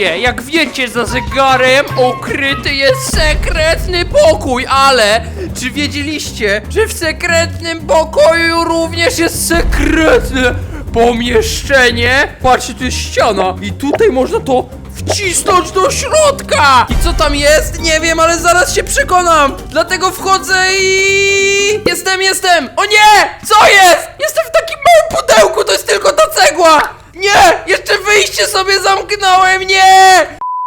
wszystkie! Jak wiecie, za zegarem ukryty jest sekretny pokój, ale czy wiedzieliście, że w sekretnym pokoju również jest sekretne pomieszczenie? Patrzcie, tu jest ściana i tutaj można to wcisnąć do środka! I co tam jest? Nie wiem, ale zaraz się przekonam! Dlatego wchodzę i... Jestem, jestem! O nie! Co jest? Jestem w takim małym pudełku, to jest tylko ta cegła! Nie! Wyjście sobie zamknąłem, nie!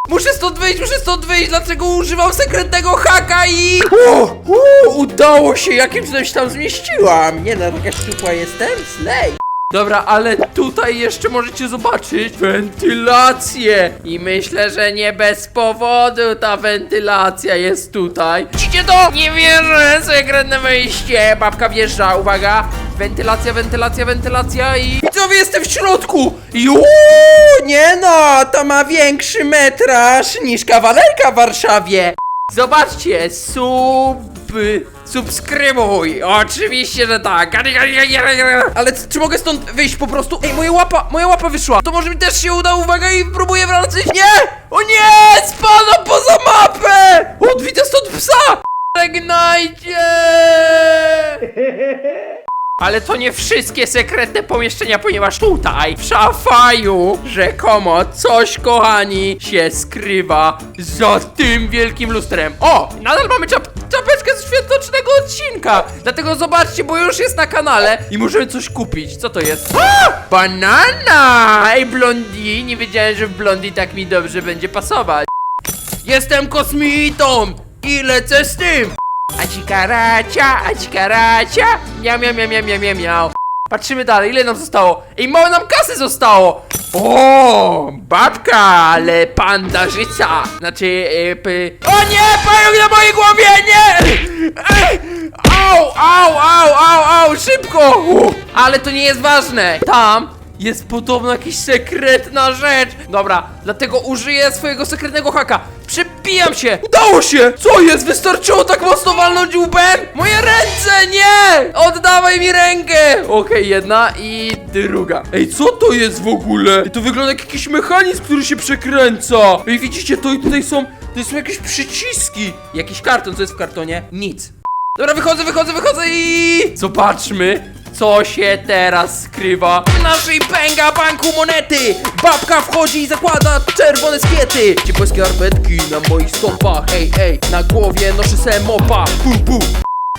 Muszę stąd wyjść, muszę stąd wyjść, dlaczego używam sekretnego haka i... Udało się, jakim cudem się tam zmieściłam! Nie no, taka szczupła jestem, slay! Dobra, ale tutaj jeszcze możecie zobaczyć wentylację. I myślę, że nie bez powodu ta wentylacja jest tutaj. Widzicie to? Nie wierzę, sekretne wejście. Babka wjeżdża, uwaga. Wentylacja, wentylacja, wentylacja i... Widzowie, jestem w środku! Juuu, nie no, to ma większy metraż niż kawalerka w Warszawie. Zobaczcie, sub... Subskrybuj! Oczywiście, że tak! Ale czy mogę stąd wyjść po prostu? Ej, moja łapa, moja łapa wyszła! To może mi też się uda, uwaga, i próbuję wracać! Nie! O nie! Spadam poza mapę! O, widzę stąd psa! Żegnajcie! Ale to nie wszystkie sekretne pomieszczenia, ponieważ tutaj, w szafaju, rzekomo coś, kochani, się skrywa za tym wielkim lustrem. O! Nadal mamy czap czapeczkę z świątecznego odcinka! Dlatego zobaczcie, bo już jest na kanale i możemy coś kupić. Co to jest? A! Banana! Ej, blondi! Nie wiedziałem, że w blondi tak mi dobrze będzie pasować. Jestem kosmitą i lecę z tym! Acikaracia, acikaracia, miau, miau, miau, miau, miau, miau, miau. Patrzymy dalej, ile nam zostało? Ej, mało nam kasy zostało! O, babka, ale pandarzyca. Znaczy, yy, py... O nie, pająk na mojej głowie, nie! Ej, au, au, au, au, au, szybko! Ale to nie jest ważne. Tam jest podobno jakaś sekretna rzecz. Dobra, dlatego użyję swojego sekretnego haka. Przepijam się! Udało się! Co jest? Wystarczyło tak mocno walnąć łbem? Moje ręce! Nie! Oddawaj mi rękę! Okej, jedna i druga. Ej, co to jest w ogóle? Ej, to wygląda jak jakiś mechanizm, który się przekręca. Ej, widzicie, to i tutaj są, tutaj są jakieś przyciski. Jakiś karton, co jest w kartonie? Nic. Dobra, wychodzę, wychodzę, wychodzę i... Zobaczmy, co się teraz skrywa w naszej pęga banku monety. Babka wchodzi i zakłada czerwone skiety. Ciepłe skarpetki na moich stopach, ej, ej. Na głowie noszę se mopa, pu, pu.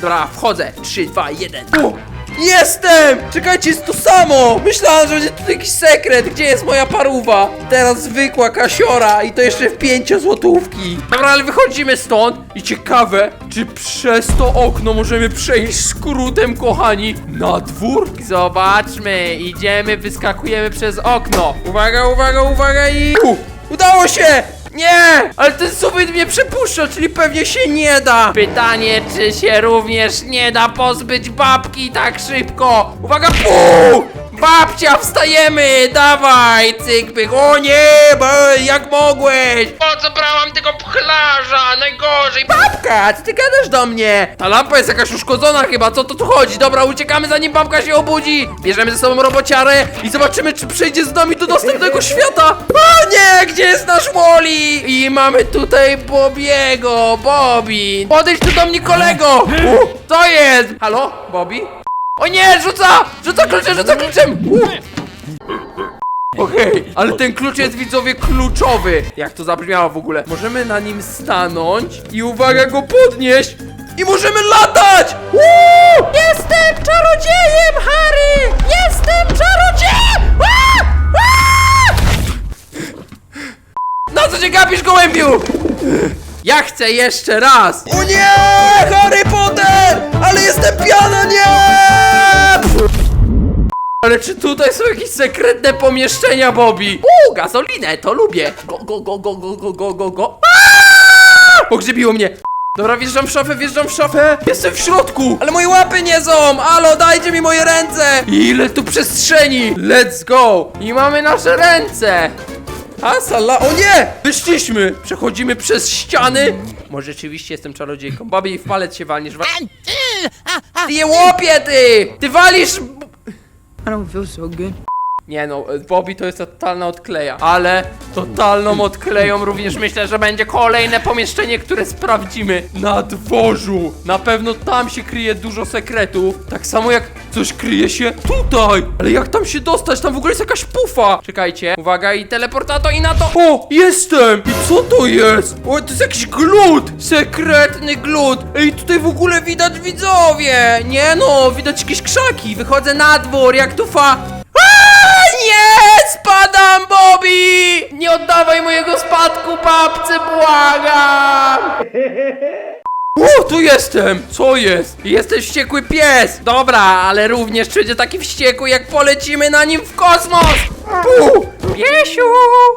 Dobra, wchodzę. 3, 2, 1. O! Jestem! Czekajcie, jest to samo! Myślałem, że będzie tutaj jakiś sekret. Gdzie jest moja paruwa? Teraz zwykła kasiora i to jeszcze w pięciozłotówki. Dobra, ale wychodzimy stąd i ciekawe, czy przez to okno możemy przejść skrótem, kochani, na dwór? Zobaczmy, idziemy, wyskakujemy przez okno. Uwaga, uwaga, uwaga i... U, udało się! Nie! Ale ten sufit mnie przepuszcza, czyli pewnie się nie da! Pytanie, czy się również nie da pozbyć babki tak szybko? Uwaga, pu! Babcia, wstajemy! Dawaj, cyk, pyk. O nie, bo jak mogłeś? Po co brałam tego pchlarza? Najgorzej. Babka, co ty gadasz do mnie? Ta lampa jest jakaś uszkodzona chyba, co to tu chodzi? Dobra, uciekamy zanim babka się obudzi. Bierzemy ze sobą robociarę i zobaczymy, czy przejdzie z nami do następnego świata. O nie, gdzie jest nasz Wally? I mamy tutaj Bobiego, Bobby. Podejdź tu do mnie, kolego. U, co jest? Halo, Bobby? O nie, rzuca! Rzuca kluczem, rzuca kluczem! Okej, ale ten klucz jest widzowie kluczowy. Jak to zabrzmiało w ogóle? Możemy na nim stanąć i uwaga go podnieść i możemy latać! Woo! Jestem czarodziejem, Harry! Jestem czarodziejem! Na co się gapisz, gołębiu? Ja chcę jeszcze raz! O nie! Harry Potter! Ale jestem piana, nie! Ale czy tutaj są jakieś sekretne pomieszczenia, Bobby? Uuu, gazolinę, to lubię. Go, go, go, go, go, go, go, go, go. Aaaa! Pogrzebiło mnie. Dobra, wjeżdżam w szafę, wjeżdżam w szafę. Jestem w środku, ale moje łapy nie są. Alo, dajcie mi moje ręce. Ile tu przestrzeni. Let's go. I mamy nasze ręce. A sala, o nie! Wyszliśmy! Przechodzimy przez ściany. Może rzeczywiście jestem czarodziejką. Bobby, w palec się walniesz. Wa ty łopie, ty! Ty walisz... I don't feel so good. Nie no, Bobby to jest totalna odkleja, ale totalną odkleją również myślę, że będzie kolejne pomieszczenie, które sprawdzimy na dworzu. Na pewno tam się kryje dużo sekretów, tak samo jak coś kryje się tutaj. Ale jak tam się dostać? Tam w ogóle jest jakaś pufa. Czekajcie, uwaga i teleportato i na to. O, jestem! I co to jest? O, to jest jakiś glut! Sekretny glut! Ej, tutaj w ogóle widać widzowie! Nie no, widać jakieś krzaki. Wychodzę na dwór, jak tu fa... Aaa, Nie! Spadam, Bobby! Nie oddawaj mojego spadku babce, błagam! O, tu jestem! Co jest? Jesteś wściekły pies! Dobra, ale również będzie taki wściekły, jak polecimy na nim w kosmos! Pu! Piesiu!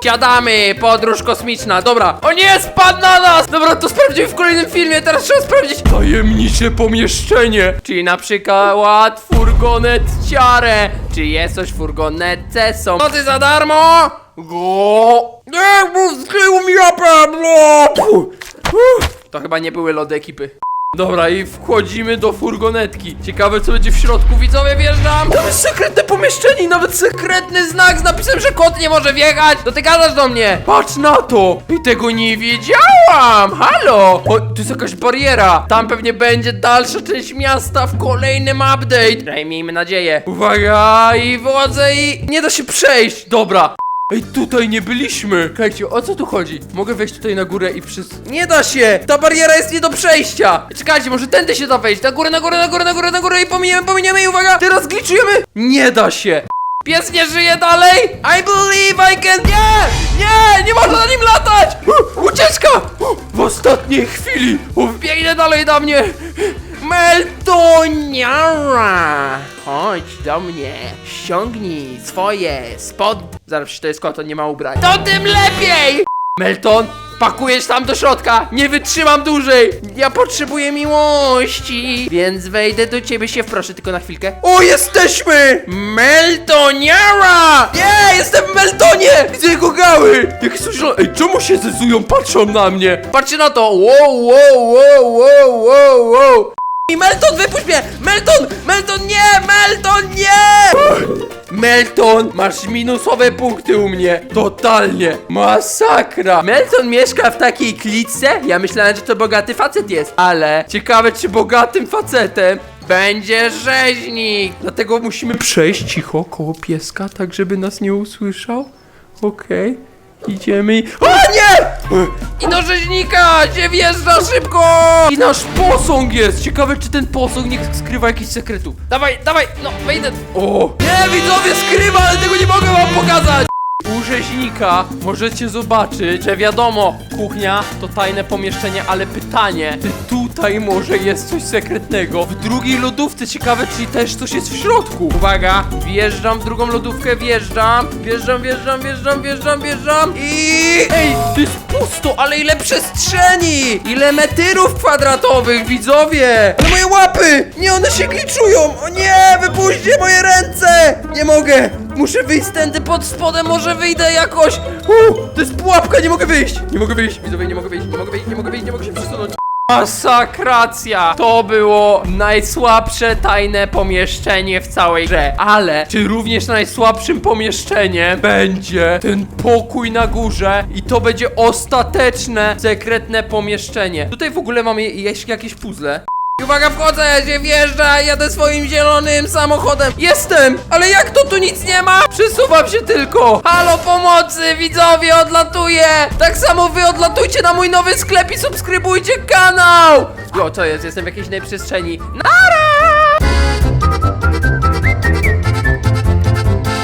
Siadamy, podróż kosmiczna, dobra. O nie, spadł na nas! Dobra, to sprawdzimy w kolejnym filmie, teraz trzeba sprawdzić tajemnicze pomieszczenie. Czyli na przykład furgonet ciarę. Czy jest coś w furgonetce? Są nocy za darmo? Go! Nie, bo skrył mi! Pu! To chyba nie były lody ekipy. Dobra, i wchodzimy do furgonetki. Ciekawe, co będzie w środku. Widzowie, wjeżdżam. Tam jest sekretne pomieszczenie nawet sekretny znak z napisem, że kot nie może wjechać. To ty gadasz do mnie. Patrz na to. I tego nie wiedziałam. Halo. O, tu jest jakaś bariera. Tam pewnie będzie dalsza część miasta w kolejnym update. Daj, miejmy nadzieję. Uwaga, i wchodzę i nie da się przejść. Dobra. Ej, tutaj nie byliśmy! Słuchajcie, o co tu chodzi? Mogę wejść tutaj na górę i przez... Nie da się! Ta bariera jest nie do przejścia! Czekajcie, może tędy się da wejść? Na górę, na górę, na górę, na górę, na górę i pominiemy, pominiemy i uwaga! Teraz gliczujemy! Nie da się! Pies nie żyje dalej! I believe I can... Nie! Nie! Nie można na nim latać! Ucieczka! W ostatniej chwili! U, biegnę dalej na mnie! Meltoniara! Chodź do mnie, ściągnij swoje spod... Zaraz, przecież to jest kot, on nie ma ubrań. To tym lepiej! Melton, pakujesz tam do środka! Nie wytrzymam dłużej! Ja potrzebuję miłości! Więc wejdę do ciebie się wproszę, tylko na chwilkę. O, jesteśmy! Meltoniara! Nie, jestem w Meltonie! Widzę jego gały! Są zielone... Ej, czemu się zezują? Patrzą na mnie! Patrzcie na to! Wow, wow, wow, wow, wow, wow! Melton, wypuść mnie! Melton! Melton, nie! Melton, nie! Melton, masz minusowe punkty u mnie. Totalnie. Masakra. Melton mieszka w takiej klitce? Ja myślałem, że to bogaty facet jest. Ale ciekawe, czy bogatym facetem będzie rzeźnik. Dlatego musimy przejść cicho koło pieska, tak żeby nas nie usłyszał. Okej. Idziemy i... O nie! I do rzeźnika się wjeżdża szybko! I nasz posąg jest! Ciekawe, czy ten posąg nie skrywa jakichś sekretów. Dawaj, dawaj, no, wejdę. O! Nie, widzowie, skrywa, ale tego nie mogę wam pokazać! U rzeźnika możecie zobaczyć, że wiadomo, kuchnia to tajne pomieszczenie, ale pytanie, czy tutaj może jest coś sekretnego? W drugiej lodówce ciekawe, czy też coś jest w środku. Uwaga, wjeżdżam w drugą lodówkę, wjeżdżam, wjeżdżam, wjeżdżam, wjeżdżam, wjeżdżam, wjeżdżam i... Ej, to jest pusto, ale ile przestrzeni! Ile metrów kwadratowych, widzowie! Ale moje łapy! Nie, one się gliczują! O nie, wypuśćcie moje ręce! Nie mogę! Muszę wyjść tędy pod spodem, może wyjdę jakoś! Uh, to jest pułapka, nie mogę wyjść! Nie mogę wyjść, widzowie, nie mogę wyjść, nie mogę wyjść, nie mogę wyjść, nie mogę się przesunąć. Masakracja! To było najsłabsze tajne pomieszczenie w całej grze. Ale czy również najsłabszym pomieszczeniem będzie ten pokój na górze i to będzie ostateczne, sekretne pomieszczenie. Tutaj w ogóle mamy jakieś, puzzle. Uwaga, wchodzę, się wjeżdża, jadę swoim zielonym samochodem. Jestem! Ale jak to tu nic nie ma? Przesuwam się tylko. Halo pomocy, widzowie, odlatuję! Tak samo wy odlatujcie na mój nowy sklep i subskrybujcie kanał! Jo, co jest? Jestem w jakiejś innej przestrzeni.